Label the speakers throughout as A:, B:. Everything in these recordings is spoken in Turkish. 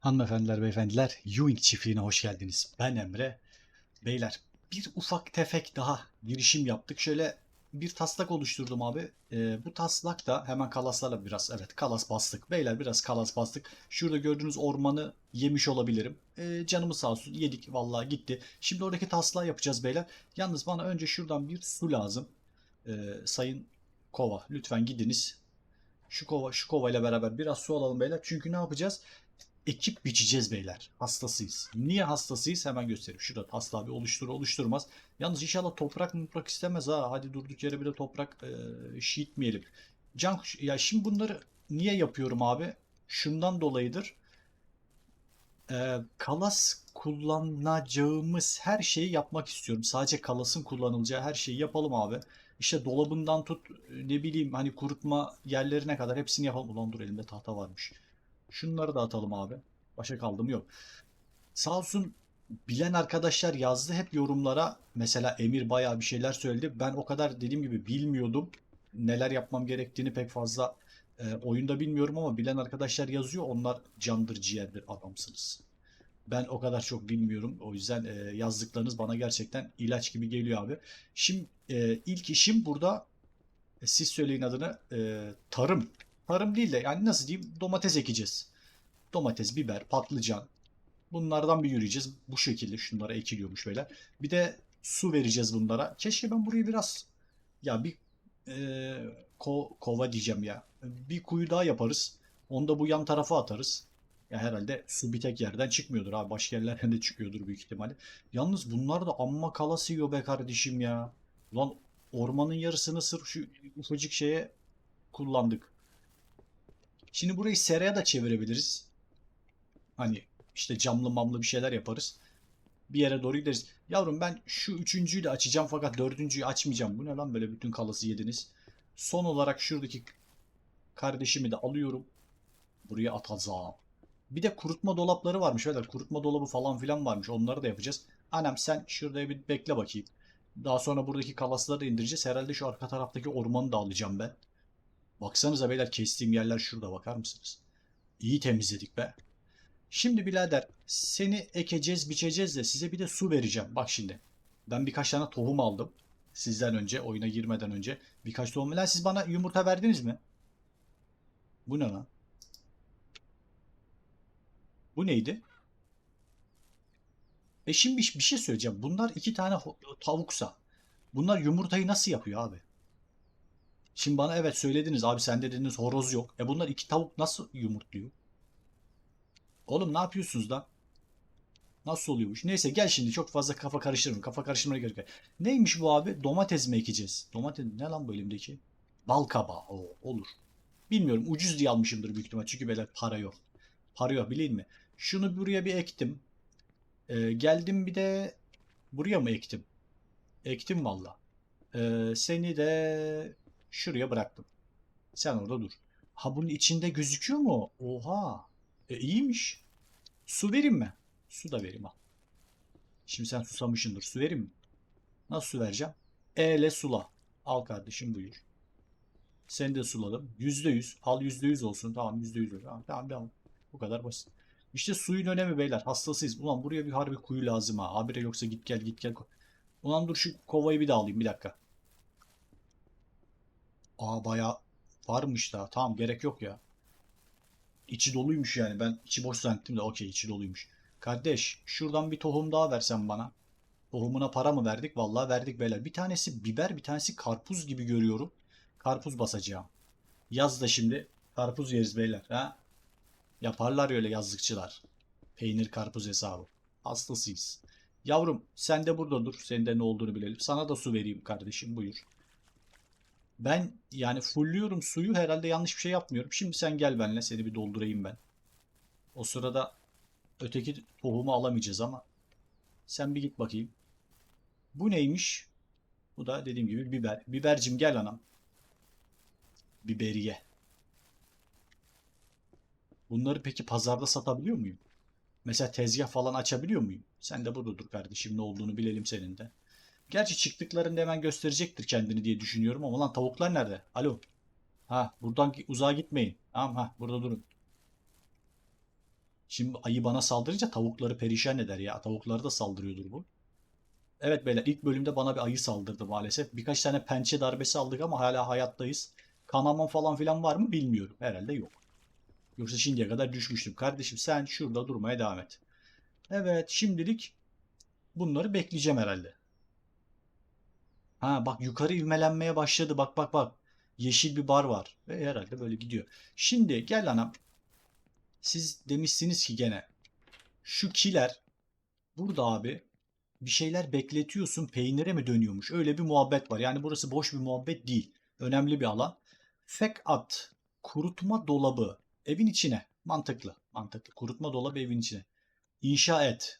A: Hanımefendiler, beyefendiler, Ewing çiftliğine hoş geldiniz. Ben Emre. Beyler, bir ufak tefek daha girişim yaptık. Şöyle bir taslak oluşturdum abi. Ee, bu taslak da hemen kalaslarla biraz, evet kalas bastık. Beyler biraz kalas bastık. Şurada gördüğünüz ormanı yemiş olabilirim. Ee, canımız sağ olsun yedik vallahi gitti. Şimdi oradaki taslağı yapacağız beyler. Yalnız bana önce şuradan bir su lazım. Ee, sayın Kova lütfen gidiniz. Şu kova, şu kova ile beraber biraz su alalım beyler. Çünkü ne yapacağız? Ekip biçeceğiz beyler. Hastasıyız. Niye hastasıyız? Hemen göstereyim. Şurada taslağı bir oluşturur oluşturmaz. Yalnız inşallah toprak toprak istemez ha. Hadi durduk yere bir de toprak e, şiitmeyelim. Can ya şimdi bunları niye yapıyorum abi? Şundan dolayıdır. E, kalas kullanacağımız her şeyi yapmak istiyorum. Sadece kalasın kullanılacağı her şeyi yapalım abi. İşte dolabından tut ne bileyim hani kurutma yerlerine kadar hepsini yapalım. Ulan dur elimde tahta varmış. Şunları da atalım abi. Başa kaldım yok. Sağ olsun bilen arkadaşlar yazdı hep yorumlara. Mesela Emir bayağı bir şeyler söyledi. Ben o kadar dediğim gibi bilmiyordum. Neler yapmam gerektiğini pek fazla e, oyunda bilmiyorum ama bilen arkadaşlar yazıyor. Onlar candır ciğerdir adamsınız. Ben o kadar çok bilmiyorum. O yüzden e, yazdıklarınız bana gerçekten ilaç gibi geliyor abi. Şimdi e, ilk işim burada e, siz söyleyin adını e, tarım. Tarım değil de yani nasıl diyeyim domates ekeceğiz. Domates, biber, patlıcan. Bunlardan bir yürüyeceğiz. Bu şekilde şunlara ekiliyormuş böyle. Bir de su vereceğiz bunlara. Keşke ben burayı biraz ya bir e, ko- kova diyeceğim ya. Bir kuyu daha yaparız. Onu da bu yan tarafa atarız. Ya herhalde su bir tek yerden çıkmıyordur abi. Başka yerlerden de çıkıyordur büyük ihtimalle. Yalnız bunlar da amma kalası yiyor be kardeşim ya. Lan ormanın yarısını sırf şu ufacık şeye kullandık. Şimdi burayı seraya da çevirebiliriz. Hani işte camlı mamlı bir şeyler yaparız. Bir yere doğru gideriz. Yavrum ben şu üçüncüyü de açacağım fakat dördüncüyü açmayacağım. Bu ne lan böyle bütün kalası yediniz. Son olarak şuradaki kardeşimi de alıyorum. Buraya atacağım. Bir de kurutma dolapları varmış. Evet kurutma dolabı falan filan varmış. Onları da yapacağız. Annem sen şurada bir bekle bakayım. Daha sonra buradaki kalasları da indireceğiz. Herhalde şu arka taraftaki ormanı da alacağım ben. Baksanıza beyler kestiğim yerler şurada bakar mısınız? İyi temizledik be. Şimdi birader seni ekeceğiz biçeceğiz de size bir de su vereceğim. Bak şimdi. Ben birkaç tane tohum aldım. Sizden önce oyuna girmeden önce. Birkaç tohum. Lan siz bana yumurta verdiniz mi? Bu ne lan? Bu neydi? E şimdi bir şey söyleyeceğim. Bunlar iki tane tavuksa. Bunlar yumurtayı nasıl yapıyor abi? Şimdi bana evet söylediniz abi sende dediniz horoz yok. E bunlar iki tavuk nasıl yumurtluyor? Oğlum ne yapıyorsunuz lan? Nasıl oluyormuş? Neyse gel şimdi çok fazla kafa karıştırma. Kafa karıştırmaya gerek yok. Neymiş bu abi? Domates mi ekeceğiz? Domates ne lan bu elimdeki? Bal kabağı. Oo, olur. Bilmiyorum ucuz diye almışımdır büyük ihtimal. Çünkü böyle para yok. Para yok bileyim mi? Şunu buraya bir ektim. Ee, geldim bir de buraya mı ektim? Ektim valla. Ee, seni de şuraya bıraktım. Sen orada dur. Ha bunun içinde gözüküyor mu? Oha. E iyiymiş. Su vereyim mi? Su da vereyim al. Şimdi sen susamışsındır. Su vereyim mi? Nasıl su vereceğim? E ile sula. Al kardeşim buyur. Seni de suladım. Yüzde yüz. Al yüzde yüz olsun. Tamam yüzde yüz. Tamam, tamam tamam. Bu kadar basit. İşte suyun önemi beyler. Hastasıyız. Ulan buraya bir harbi kuyu lazım ha. Habire yoksa git gel git gel. Ulan dur şu kovayı bir daha alayım. Bir dakika. Aa bayağı varmış daha. Tamam gerek yok ya. İçi doluymuş yani. Ben içi boş zannettim de okey içi doluymuş. Kardeş şuradan bir tohum daha versen bana. Tohumuna para mı verdik? Vallahi verdik beyler. Bir tanesi biber bir tanesi karpuz gibi görüyorum. Karpuz basacağım. Yaz da şimdi karpuz yeriz beyler. Ha? Yaparlar öyle yazlıkçılar. Peynir karpuz hesabı. Hastasıyız. Yavrum sen de burada dur. Senin de ne olduğunu bilelim. Sana da su vereyim kardeşim buyur. Ben yani fullüyorum suyu herhalde yanlış bir şey yapmıyorum. Şimdi sen gel benimle seni bir doldurayım ben. O sırada öteki tohumu alamayacağız ama sen bir git bakayım. Bu neymiş? Bu da dediğim gibi biber. Bibercim gel anam. Biberiye. Bunları peki pazarda satabiliyor muyum? Mesela tezgah falan açabiliyor muyum? Sen de burada dur kardeşim ne olduğunu bilelim senin de. Gerçi çıktıklarında hemen gösterecektir kendini diye düşünüyorum ama lan tavuklar nerede? Alo. Ha buradan uzağa gitmeyin. Tamam ha burada durun. Şimdi ayı bana saldırınca tavukları perişan eder ya. Tavukları da saldırıyordur bu. Evet beyler ilk bölümde bana bir ayı saldırdı maalesef. Birkaç tane pençe darbesi aldık ama hala hayattayız. Kanama falan filan var mı bilmiyorum. Herhalde yok. Yoksa şimdiye kadar düşmüştüm. Kardeşim sen şurada durmaya devam et. Evet şimdilik bunları bekleyeceğim herhalde. Ha bak yukarı ivmelenmeye başladı. Bak bak bak. Yeşil bir bar var. Ve herhalde böyle gidiyor. Şimdi gel anam. Siz demişsiniz ki gene. Şu kiler burada abi bir şeyler bekletiyorsun peynire mi dönüyormuş? Öyle bir muhabbet var. Yani burası boş bir muhabbet değil. Önemli bir alan. Fakat kurutma dolabı evin içine. Mantıklı. Mantıklı. Kurutma dolabı evin içine. İnşa et.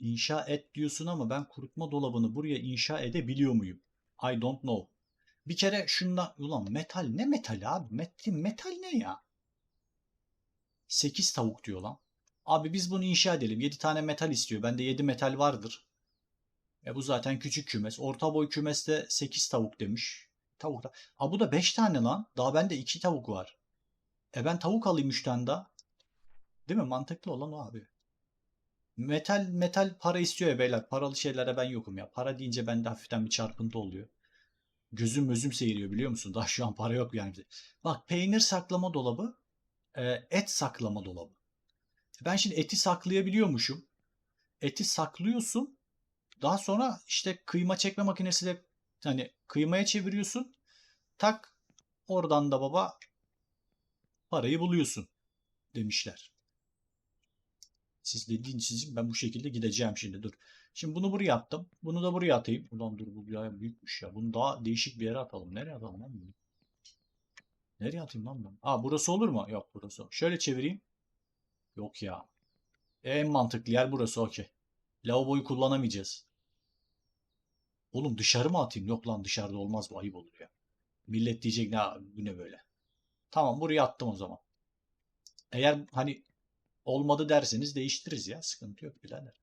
A: İnşa et diyorsun ama ben kurutma dolabını buraya inşa edebiliyor muyum? I don't know. Bir kere şundan ulan metal ne metal abi? Metal, metal ne ya? 8 tavuk diyor lan. Abi biz bunu inşa edelim. 7 tane metal istiyor. Bende 7 metal vardır. E bu zaten küçük kümes. Orta boy kümeste 8 tavuk demiş. Tavuk da. Aa bu da 5 tane lan. Daha bende 2 tavuk var. E ben tavuk alayım 3 tane daha. Değil mi? Mantıklı olan o abi. Metal metal para istiyor ya beyler. Paralı şeylere ben yokum ya. Para deyince bende hafiften bir çarpıntı oluyor. Gözüm gözüm seyiriyor biliyor musun? Daha şu an para yok yani. Bak peynir saklama dolabı, e, et saklama dolabı. Ben şimdi eti saklayabiliyormuşum. Eti saklıyorsun. Daha sonra işte kıyma çekme makinesiyle hani kıymaya çeviriyorsun. Tak oradan da baba parayı buluyorsun demişler. Siz dediğiniz için ben bu şekilde gideceğim şimdi dur. Şimdi bunu buraya attım. Bunu da buraya atayım. Ulan dur bu bir büyükmüş ya. Bunu daha değişik bir yere atalım. Nereye atalım lan bunu? Nereye atayım lan ben? Aa burası olur mu? Yok burası. Şöyle çevireyim. Yok ya. En mantıklı yer burası okey. Lavaboyu kullanamayacağız. Oğlum dışarı mı atayım? Yok lan dışarıda olmaz bu ayıp olur ya. Millet diyecek ne bu ne böyle. Tamam buraya attım o zaman. Eğer hani olmadı derseniz değiştiririz ya. Sıkıntı yok birader.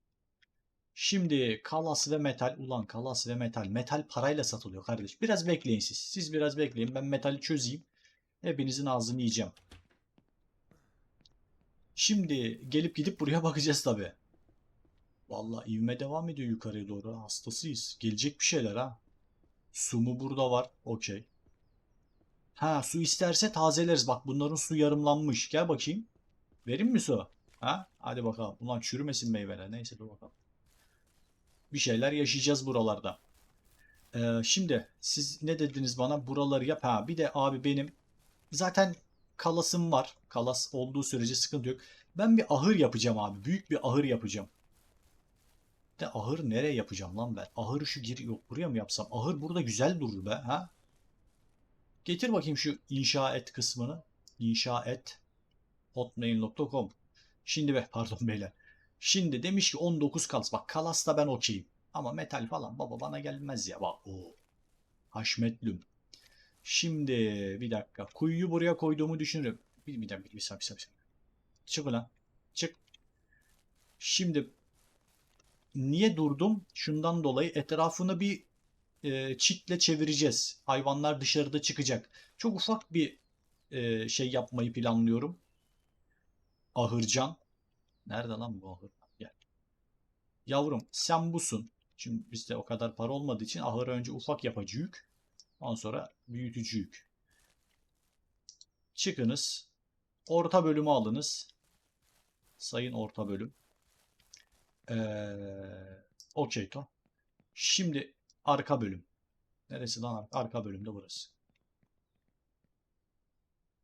A: Şimdi kalas ve metal. Ulan kalas ve metal. Metal parayla satılıyor kardeş. Biraz bekleyin siz. Siz biraz bekleyin. Ben metali çözeyim. Hepinizin ağzını yiyeceğim. Şimdi gelip gidip buraya bakacağız tabi. Vallahi ivme devam ediyor yukarıya doğru. Hastasıyız. Gelecek bir şeyler ha. Su mu burada var? Okey. Ha su isterse tazeleriz. Bak bunların su yarımlanmış. Gel bakayım. Verin mi su? Ha? Hadi bakalım. Ulan çürümesin meyveler. Neyse dur bakalım. Bir şeyler yaşayacağız buralarda. Ee, şimdi siz ne dediniz bana? Buraları yap. Ha bir de abi benim zaten kalasım var. Kalas olduğu sürece sıkıntı yok. Ben bir ahır yapacağım abi. Büyük bir ahır yapacağım. De ahır nereye yapacağım lan ben? Ahırı şu gir yok buraya mı yapsam? Ahır burada güzel durur be ha? Getir bakayım şu inşa et kısmını. İnşa et hotmail.com Şimdi be pardon beyler. Şimdi demiş ki 19 kalas. Bak kalasla ben okeyim. Ama metal falan baba bana gelmez ya. Bak o. Haşmetlüm. Şimdi bir dakika. Kuyuyu buraya koyduğumu düşünürüm. Bir, bir dakika bir saniye bir saniye. Çık ulan. Çık. Şimdi niye durdum? Şundan dolayı etrafını bir e, çitle çevireceğiz. Hayvanlar dışarıda çıkacak. Çok ufak bir e, şey yapmayı planlıyorum. Ahırcan. Nerede lan bu ahır? Gel. Yavrum sen busun. Şimdi bizde o kadar para olmadığı için ahırı önce ufak yapacağız. Ondan sonra büyütücüyük. Çıkınız. Orta bölümü alınız. Sayın orta bölüm. Ee, Okey to. Şimdi arka bölüm. Neresi lan arka bölümde burası.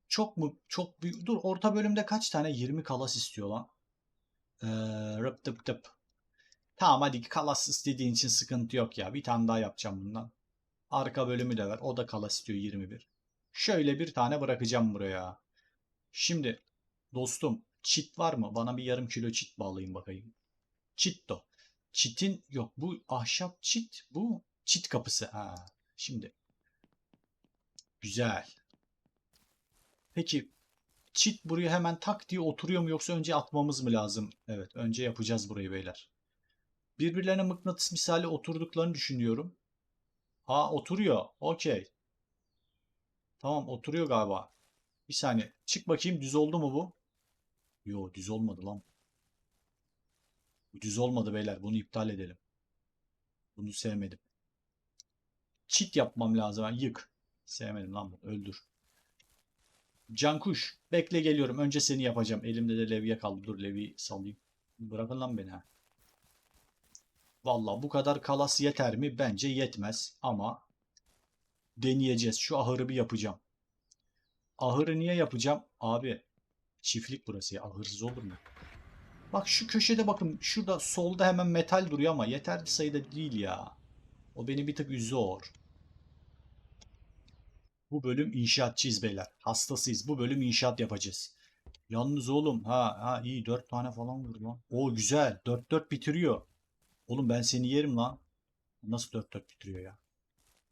A: Çok mu çok büyük. Dur orta bölümde kaç tane 20 kalas istiyor lan. Ee, rıp tıp tıp. Tamam hadi kalas istediğin için sıkıntı yok ya. Bir tane daha yapacağım bundan. Arka bölümü de ver. O da kalas istiyor 21. Şöyle bir tane bırakacağım buraya. Şimdi dostum çit var mı? Bana bir yarım kilo çit bağlayın bakayım. Çitto. Çitin yok bu ahşap çit bu çit kapısı. Ha, şimdi güzel. Peki çit buraya hemen tak diye oturuyor mu yoksa önce atmamız mı lazım? Evet önce yapacağız burayı beyler. Birbirlerine mıknatıs misali oturduklarını düşünüyorum. Ha oturuyor. Okey. Tamam oturuyor galiba. Bir saniye. Çık bakayım düz oldu mu bu? Yo düz olmadı lan. Düz olmadı beyler. Bunu iptal edelim. Bunu sevmedim. Çit yapmam lazım. Ben yık. Sevmedim lan bunu. Öldür. Cankuş. Bekle geliyorum. Önce seni yapacağım. Elimde de levye kaldı. Dur levyeyi salayım. Bırakın lan beni ha. Valla bu kadar kalas yeter mi? Bence yetmez. Ama deneyeceğiz. Şu ahırı bir yapacağım. Ahırı niye yapacağım? Abi çiftlik burası ya. Ahırsız olur mu? Bak şu köşede bakın. Şurada solda hemen metal duruyor ama yeterli sayıda değil ya. O beni bir tık üzüyor. Bu bölüm inşaatçıyız beyler. Hastasıyız. Bu bölüm inşaat yapacağız. Yalnız oğlum ha ha iyi 4 tane falan vurdu lan. O güzel. 4-4 bitiriyor. Oğlum ben seni yerim lan. Nasıl 4-4 bitiriyor ya?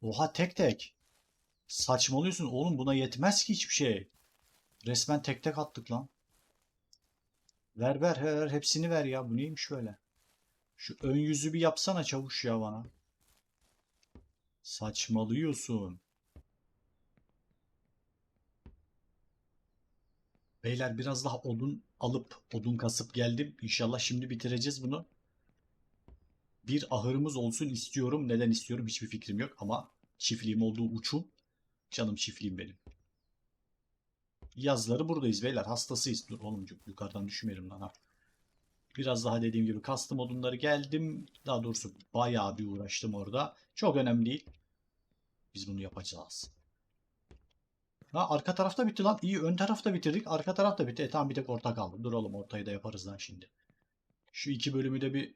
A: Oha tek tek. Saçmalıyorsun oğlum buna yetmez ki hiçbir şey. Resmen tek tek attık lan. Ver ver ver hepsini ver ya. Bu neymiş böyle? Şu ön yüzü bir yapsana çavuş ya bana. Saçmalıyorsun. Beyler biraz daha odun alıp odun kasıp geldim. İnşallah şimdi bitireceğiz bunu. Bir ahırımız olsun istiyorum. Neden istiyorum hiçbir fikrim yok ama çiftliğim olduğu uçum. Canım çiftliğim benim. Yazları buradayız beyler. Hastasıyız. Dur oğlum yukarıdan düşmeyelim lan ha. Biraz daha dediğim gibi kastım odunları geldim. Daha doğrusu bayağı bir uğraştım orada. Çok önemli değil. Biz bunu yapacağız. Ha arka tarafta bitti lan. İyi ön tarafta bitirdik. Arka tarafta bitti. E tamam bir tek orta kaldı. Dur oğlum ortayı da yaparız lan şimdi. Şu iki bölümü de bir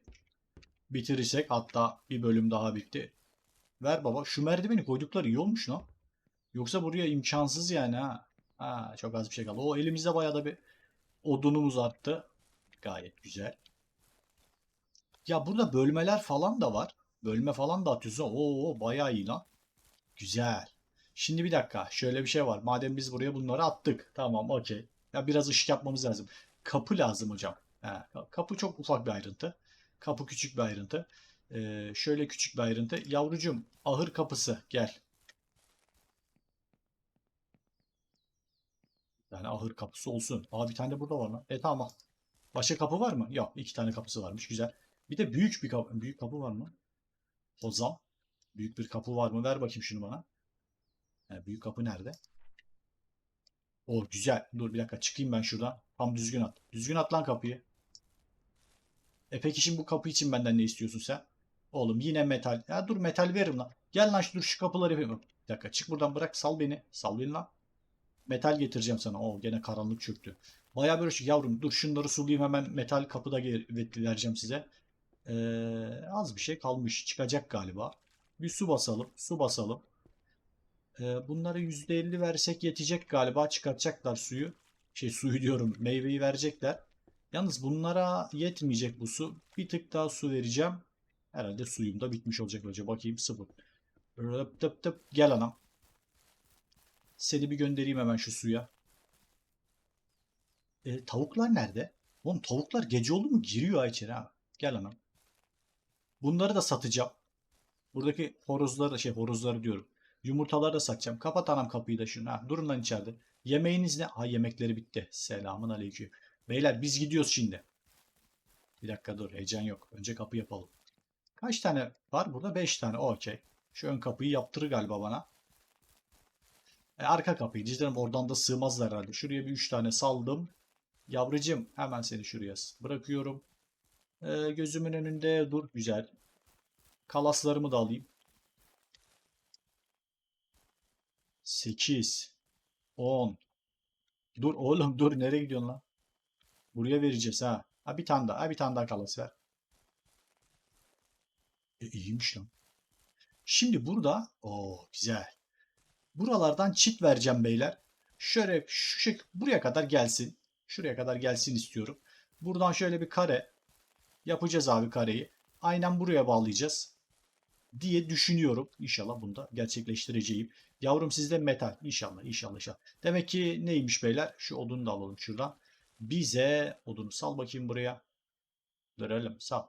A: bitirirsek hatta bir bölüm daha bitti. Ver baba. Şu merdiveni koydukları iyi olmuş lan. Yoksa buraya imkansız yani ha. Ha çok az bir şey kaldı. O elimizde bayağı da bir odunumuz arttı. Gayet güzel. Ya burada bölmeler falan da var. Bölme falan da atıyorsun. Oo bayağı iyi lan. Güzel. Şimdi bir dakika. Şöyle bir şey var. Madem biz buraya bunları attık. Tamam okey. Ya biraz ışık yapmamız lazım. Kapı lazım hocam. Ha, kapı çok ufak bir ayrıntı. Kapı küçük bir ayrıntı. Ee, şöyle küçük bir ayrıntı. Yavrucum ahır kapısı gel. Yani ahır kapısı olsun. Aa bir tane de burada var lan. E tamam. Başka kapı var mı? Yok. iki tane kapısı varmış. Güzel. Bir de büyük bir kapı, büyük kapı var mı? Hozam. Büyük bir kapı var mı? Ver bakayım şunu bana. Yani büyük kapı nerede? O güzel. Dur bir dakika çıkayım ben şuradan. Tam düzgün at. Düzgün at lan kapıyı. E peki şimdi bu kapı için benden ne istiyorsun sen? Oğlum yine metal. Ya dur metal veririm lan. Gel lan şu, dur şu kapıları yapayım. Bir dakika çık buradan bırak sal beni. Sal beni lan. Metal getireceğim sana. Oo gene karanlık çöktü. Baya böyle şey yavrum dur şunları sulayayım hemen metal kapıda vereceğim size. Ee, az bir şey kalmış. Çıkacak galiba. Bir su basalım. Su basalım. Ee, bunları %50 versek yetecek galiba. Çıkartacaklar suyu. Şey suyu diyorum. Meyveyi verecekler. Yalnız bunlara yetmeyecek bu su. Bir tık daha su vereceğim. Herhalde suyum da bitmiş olacak önce. Bakayım sıfır. Rıp tıp tıp. Gel anam. Seni bir göndereyim hemen şu suya. E, tavuklar nerede? Oğlum tavuklar gece oldu mu giriyor içeri ha. Gel anam. Bunları da satacağım. Buradaki horozları da şey horozları diyorum. Yumurtaları da satacağım. Kapat anam kapıyı da şunu. Durun lan içeride. Yemeğiniz ne? Ha yemekleri bitti. Selamun aleyküm. Beyler biz gidiyoruz şimdi. Bir dakika dur. Heyecan yok. Önce kapı yapalım. Kaç tane var burada? 5 tane. Okey. Şu ön kapıyı yaptırır galiba bana. E, arka kapıyı. Cidden oradan da sığmazlar herhalde. Şuraya bir 3 tane saldım. Yavrucum hemen seni şuraya bırakıyorum. E, gözümün önünde dur. Güzel. Kalaslarımı da alayım. 8 10 Dur oğlum dur nereye gidiyorsun lan? Buraya vereceğiz ha. Ha bir tane daha. Ha bir tane daha kalas ver. E, iyiymiş lan. Şimdi burada o güzel. Buralardan çit vereceğim beyler. Şöyle şu şekilde buraya kadar gelsin. Şuraya kadar gelsin istiyorum. Buradan şöyle bir kare yapacağız abi kareyi. Aynen buraya bağlayacağız diye düşünüyorum. İnşallah bunu da gerçekleştireceğim. Yavrum sizde metal. İnşallah, inşallah, inşallah. Demek ki neymiş beyler? Şu odunu da alalım şuradan. Bize odunu sal bakayım buraya. Görelim. Sal.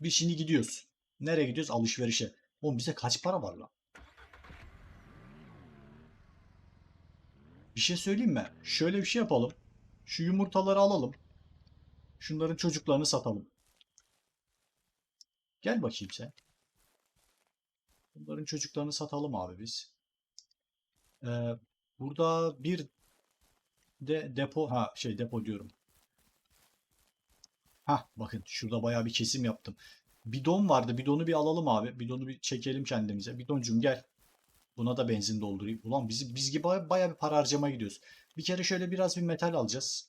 A: Biz şimdi gidiyoruz. Nereye gidiyoruz? Alışverişe. Oğlum bize kaç para var lan? Bir şey söyleyeyim mi? Şöyle bir şey yapalım. Şu yumurtaları alalım. Şunların çocuklarını satalım. Gel bakayım sen. Bunların çocuklarını satalım abi biz. Ee, burada bir de depo ha şey depo diyorum. Ha bakın şurada bayağı bir kesim yaptım. Bidon vardı. Bidonu bir alalım abi. Bidonu bir çekelim kendimize. Bidoncum gel. Buna da benzin doldurayım. Ulan biz, biz gibi bayağı bir para harcamaya gidiyoruz. Bir kere şöyle biraz bir metal alacağız.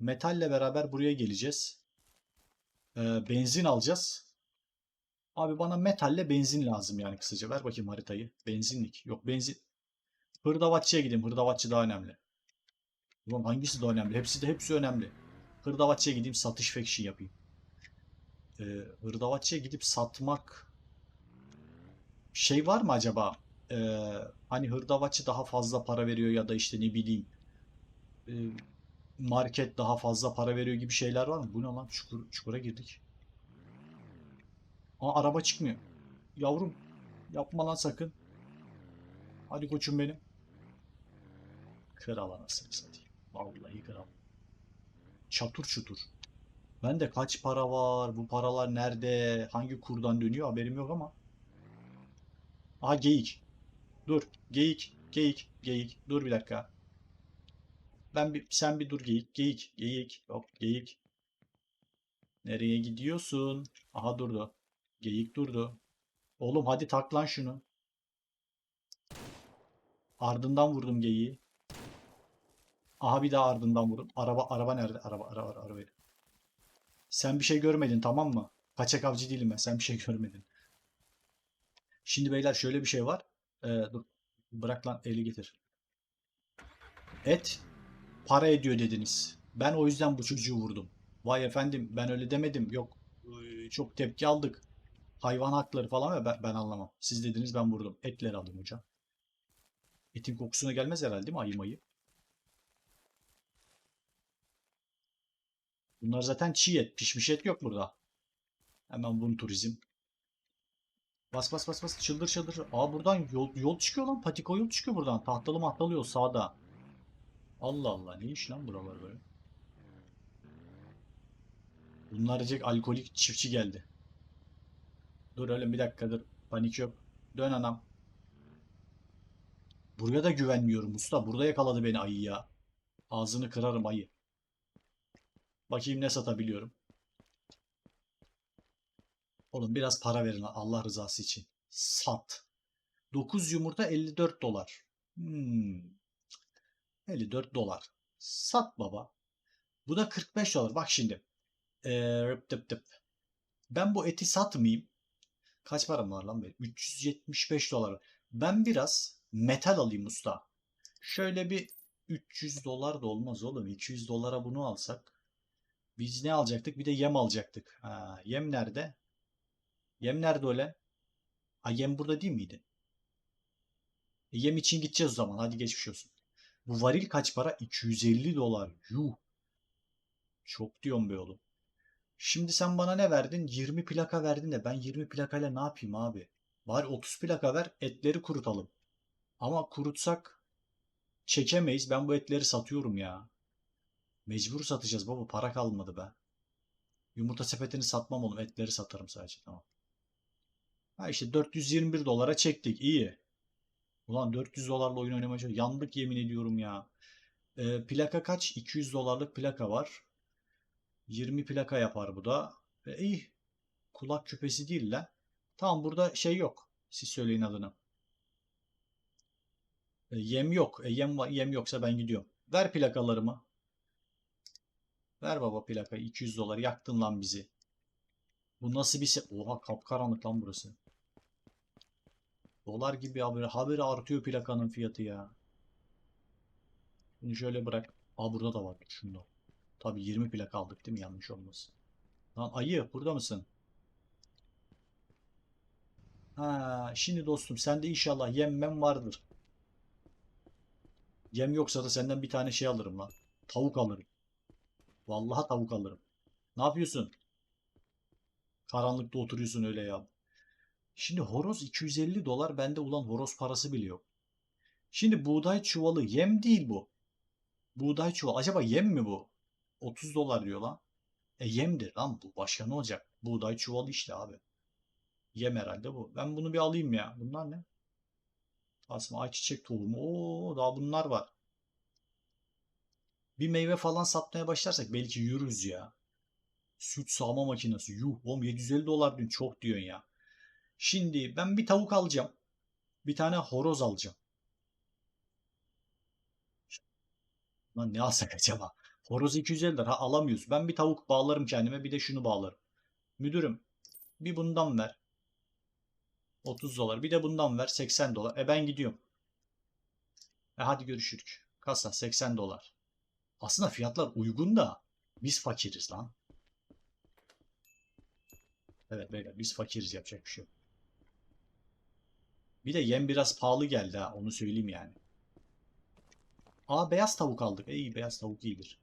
A: Metalle beraber buraya geleceğiz. Ee, benzin alacağız. Abi bana metalle benzin lazım yani kısaca. Ver bakayım haritayı. Benzinlik. Yok benzin. Hırdavatçıya gideyim. Hırdavatçı daha önemli. Ulan hangisi daha önemli? Hepsi de hepsi önemli. Hırdavatçıya gideyim satış faction yapayım. Ee, hırdavatçıya gidip satmak şey var mı acaba? Ee, hani hırdavatçı daha fazla para veriyor ya da işte ne bileyim e, market daha fazla para veriyor gibi şeyler var mı? Bu ne lan? Çukur, çukura girdik. Aa araba çıkmıyor. Yavrum yapma lan sakın. Hadi koçum benim. Kral anasını satayım. Vallahi kral. Çatır çutur. Ben de kaç para var? Bu paralar nerede? Hangi kurdan dönüyor? Haberim yok ama. Aha geyik. Dur. Geyik. Geyik. Geyik. Dur bir dakika. Ben bir sen bir dur geyik. Geyik. Geyik. Hop geyik. Nereye gidiyorsun? Aha durdu. Geyik durdu. Oğlum hadi tak lan şunu. Ardından vurdum geyiği. Aha bir daha ardından vurdum. Araba araba nerede? Araba araba araba. Sen bir şey görmedin tamam mı? Kaçak avcı değilim ben. Sen bir şey görmedin. Şimdi beyler şöyle bir şey var. Ee, dur. Bırak lan eli getir. Et para ediyor dediniz. Ben o yüzden bu çocuğu vurdum. Vay efendim ben öyle demedim. Yok ee, çok tepki aldık. Hayvan hakları falan ben, ben anlamam. Siz dediniz ben vurdum. Etleri aldım hocam. Etin kokusuna gelmez herhalde değil mi ayı mayı? Bunlar zaten çiğ et. Pişmiş et yok burada. Hemen bunu turizm. Bas bas bas bas çıldır çıldır. Aa buradan yol, yol çıkıyor lan. Patika yol çıkıyor buradan. Tahtalı mahtalı yol sağda. Allah Allah ne iş lan buralar böyle. Bunlar diyecek alkolik çiftçi geldi. Dur öyle bir dakika dur. Panik yok. Dön anam. Buraya da güvenmiyorum usta. Burada yakaladı beni ayı ya. Ağzını kırarım ayı. Bakayım ne satabiliyorum. Oğlum biraz para verin Allah rızası için. Sat. 9 yumurta 54 dolar. Hmm. 54 dolar. Sat baba. Bu da 45 dolar. Bak şimdi. Ee, rıp tıp tıp. Ben bu eti satmayayım. Kaç param var lan benim? 375 dolar. Ben biraz metal alayım usta. Şöyle bir 300 dolar da olmaz oğlum. 200 dolara bunu alsak. Biz ne alacaktık? Bir de yem alacaktık. Ha, yem nerede? Yem nerede öyle? Ha yem burada değil miydi? E, yem için gideceğiz o zaman. Hadi geçmiş olsun. Bu varil kaç para? 250 dolar. Yuh. Çok diyorum be oğlum. Şimdi sen bana ne verdin? 20 plaka verdin de ben 20 plakayla ne yapayım abi? Bari 30 plaka ver etleri kurutalım. Ama kurutsak çekemeyiz. Ben bu etleri satıyorum ya. Mecbur satacağız baba. Para kalmadı be. Yumurta sepetini satmam oğlum. Etleri satarım sadece. Tamam. Ha işte 421 dolara çektik. İyi. Ulan 400 dolarla oyun oynamaya. Yandık yemin ediyorum ya. Ee, plaka kaç? 200 dolarlık plaka var. 20 plaka yapar bu da. E, iyi. Kulak küpesi değil la. Tamam burada şey yok. Siz söyleyin adını. E, yem yok. E, yem, yem yoksa ben gidiyorum. Ver plakalarımı. Ver baba plakayı. 200 dolar. Yaktın lan bizi. Bu nasıl bir se... Oha kapkaranlık lan burası. Dolar gibi haberi, haberi artıyor plakanın fiyatı ya. Bunu şöyle bırak. Aa burada da var. Şunda. Tabii 20 plaka aldık değil mi? Yanlış olmasın. Lan ayı burada mısın? Ha, şimdi dostum sende inşallah yemmem vardır. Yem yoksa da senden bir tane şey alırım lan. Tavuk alırım. Vallahi tavuk alırım. Ne yapıyorsun? Karanlıkta oturuyorsun öyle ya. Şimdi horoz 250 dolar bende ulan horoz parası bile yok. Şimdi buğday çuvalı yem değil bu. Buğday çuval. Acaba yem mi bu? 30 dolar diyor lan. E yemdir lan bu. Başka ne olacak? Buğday çuvalı işte abi. Yem herhalde bu. Ben bunu bir alayım ya. Bunlar ne? Aslında ayçiçek tohumu. Oo daha bunlar var. Bir meyve falan satmaya başlarsak belki yürürüz ya. Süt sağma makinesi. Yuh oğlum 750 dolar dün çok diyorsun ya. Şimdi ben bir tavuk alacağım. Bir tane horoz alacağım. Lan ne alsak acaba? Horoz 250 lira. Alamıyoruz. Ben bir tavuk bağlarım kendime. Bir de şunu bağlarım. Müdürüm bir bundan ver. 30 dolar. Bir de bundan ver. 80 dolar. E ben gidiyorum. E hadi görüşürük. Kasa 80 dolar. Aslında fiyatlar uygun da biz fakiriz lan. Evet beyler biz fakiriz yapacak bir şey yok. Bir de yem biraz pahalı geldi ha onu söyleyeyim yani. Aa beyaz tavuk aldık. İyi beyaz tavuk iyidir.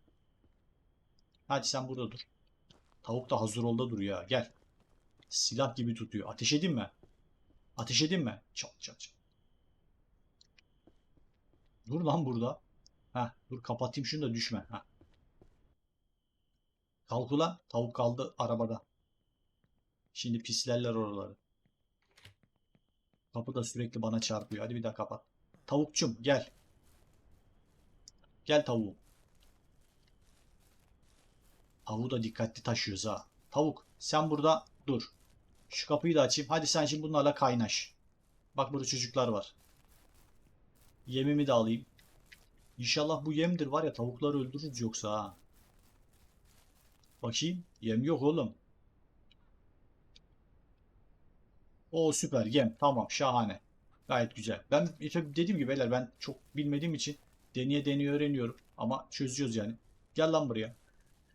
A: Hadi sen burada dur. Tavuk da hazır olda duruyor ha. Gel. Silah gibi tutuyor. Ateş edeyim mi? Ateş edeyim mi? Çat çat çat. Dur lan burada. Ha, dur kapatayım şunu da düşme. Ha. Kalk ulan. Tavuk kaldı arabada. Şimdi pislerler oraları. Kapı da sürekli bana çarpıyor. Hadi bir daha kapat. Tavukçum gel. Gel tavuğum. Tavuğu da dikkatli taşıyoruz ha. Tavuk sen burada dur. Şu kapıyı da açayım. Hadi sen şimdi bunlarla kaynaş. Bak burada çocuklar var. Yemimi de alayım. İnşallah bu yemdir var ya tavukları öldürürüz yoksa ha. Bakayım. Yem yok oğlum. O süper yem. Tamam şahane. Gayet güzel. Ben işte dediğim gibi beyler ben çok bilmediğim için deneye deneye öğreniyorum. Ama çözüyoruz yani. Gel lan buraya.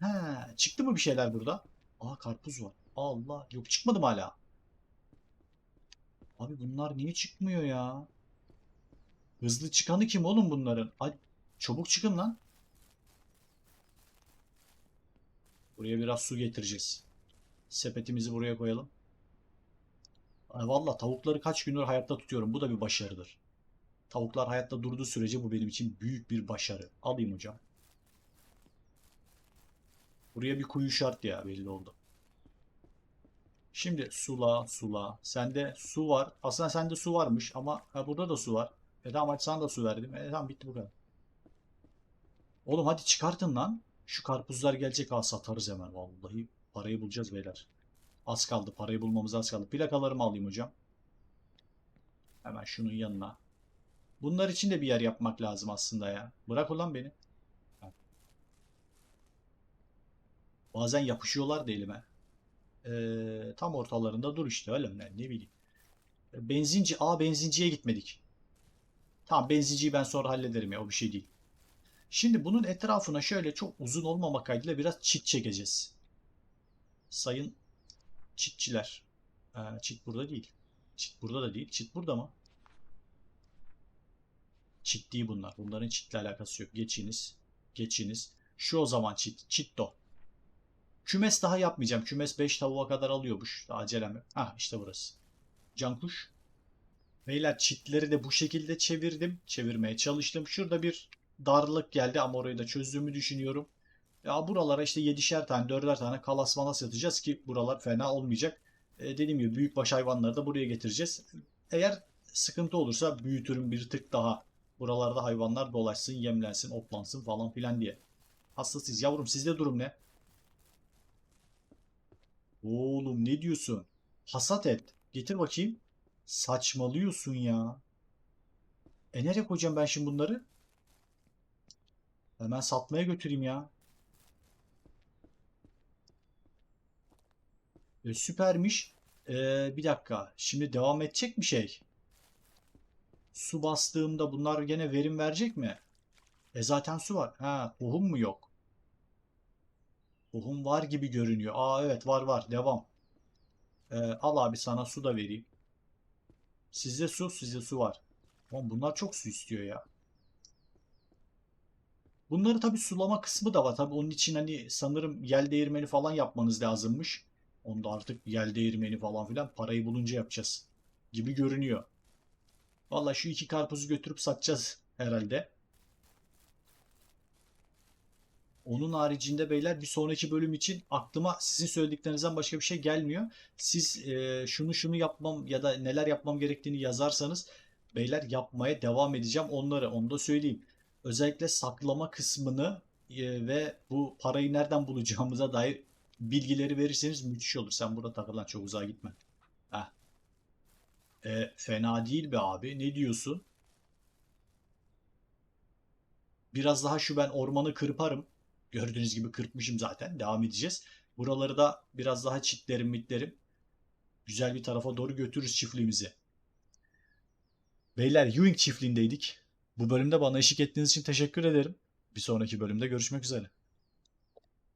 A: Ha, çıktı mı bir şeyler burada? Aa karpuz var. Allah. Yok çıkmadı mı hala? Abi bunlar niye çıkmıyor ya? Hızlı çıkanı kim oğlum bunların? Ay, çabuk çıkın lan. Buraya biraz su getireceğiz. Sepetimizi buraya koyalım. Ay, Valla tavukları kaç gündür hayatta tutuyorum. Bu da bir başarıdır. Tavuklar hayatta durduğu sürece bu benim için büyük bir başarı. Alayım hocam. Buraya bir kuyu şart ya belli oldu. Şimdi sula sula. Sende su var. Aslında sende su varmış ama ha, burada da su var. E tamam sana da su verdim. E tamam bitti bu. Oğlum hadi çıkartın lan. Şu karpuzlar gelecek ha satarız hemen. Vallahi parayı bulacağız beyler. Az kaldı. Parayı bulmamız az kaldı. Plakalarımı alayım hocam. Hemen şunun yanına. Bunlar için de bir yer yapmak lazım aslında ya. Bırak ulan beni. Bazen yapışıyorlar da elime. Ee, tam ortalarında dur işte öyle mi? Ne bileyim. Benzinci. Aa benzinciye gitmedik. Tamam benzinciyi ben sonra hallederim ya o bir şey değil. Şimdi bunun etrafına şöyle çok uzun olmamak kaydıyla biraz çit çekeceğiz. Sayın çitçiler. Ee, çit burada değil. Çit burada da değil. Çit burada mı? Çit değil bunlar. Bunların çitle alakası yok. Geçiniz. Geçiniz. Şu o zaman çit. Çitto. Kümes daha yapmayacağım. Kümes 5 tavuğa kadar alıyormuş. Acelem yok. Hah işte burası. Cankuş. Beyler çitleri de bu şekilde çevirdim. Çevirmeye çalıştım. Şurada bir darlık geldi ama orayı da çözdüğümü düşünüyorum. Ya buralara işte 7'şer tane 4'er tane kalas malas yatacağız ki buralar fena olmayacak. E, dediğim gibi büyükbaş hayvanları da buraya getireceğiz. Eğer sıkıntı olursa büyütürüm bir tık daha. Buralarda hayvanlar dolaşsın, yemlensin, otlansın falan filan diye. Hastasıyız. Yavrum sizde durum ne? Oğlum ne diyorsun? Hasat et. Getir bakayım. Saçmalıyorsun ya. E nereye koyacağım ben şimdi bunları? Hemen satmaya götüreyim ya. E, süpermiş. E, bir dakika. Şimdi devam edecek mi şey? Su bastığımda bunlar gene verim verecek mi? E zaten su var. Ha, tohum mu yok? Tohum var gibi görünüyor. Aa evet var var. Devam. E, al abi sana su da vereyim. Sizde su, sizde su var. Oğlum bunlar çok su istiyor ya. Bunları tabii sulama kısmı da var. Tabii onun için hani sanırım yel değirmeni falan yapmanız lazımmış. Onda artık yel değirmeni falan filan parayı bulunca yapacağız gibi görünüyor. Vallahi şu iki karpuzu götürüp satacağız herhalde. Onun haricinde beyler bir sonraki bölüm için aklıma sizin söylediklerinizden başka bir şey gelmiyor. Siz e, şunu şunu yapmam ya da neler yapmam gerektiğini yazarsanız beyler yapmaya devam edeceğim onları. Onu da söyleyeyim. Özellikle saklama kısmını e, ve bu parayı nereden bulacağımıza dair bilgileri verirseniz müthiş olur. Sen burada takılan çok uzağa gitme. Heh. E, fena değil be abi. Ne diyorsun? Biraz daha şu ben ormanı kırparım. Gördüğünüz gibi kırpmışım zaten. Devam edeceğiz. Buraları da biraz daha çitlerim mitlerim. Güzel bir tarafa doğru götürürüz çiftliğimizi. Beyler Ewing çiftliğindeydik. Bu bölümde bana eşlik ettiğiniz için teşekkür ederim. Bir sonraki bölümde görüşmek üzere.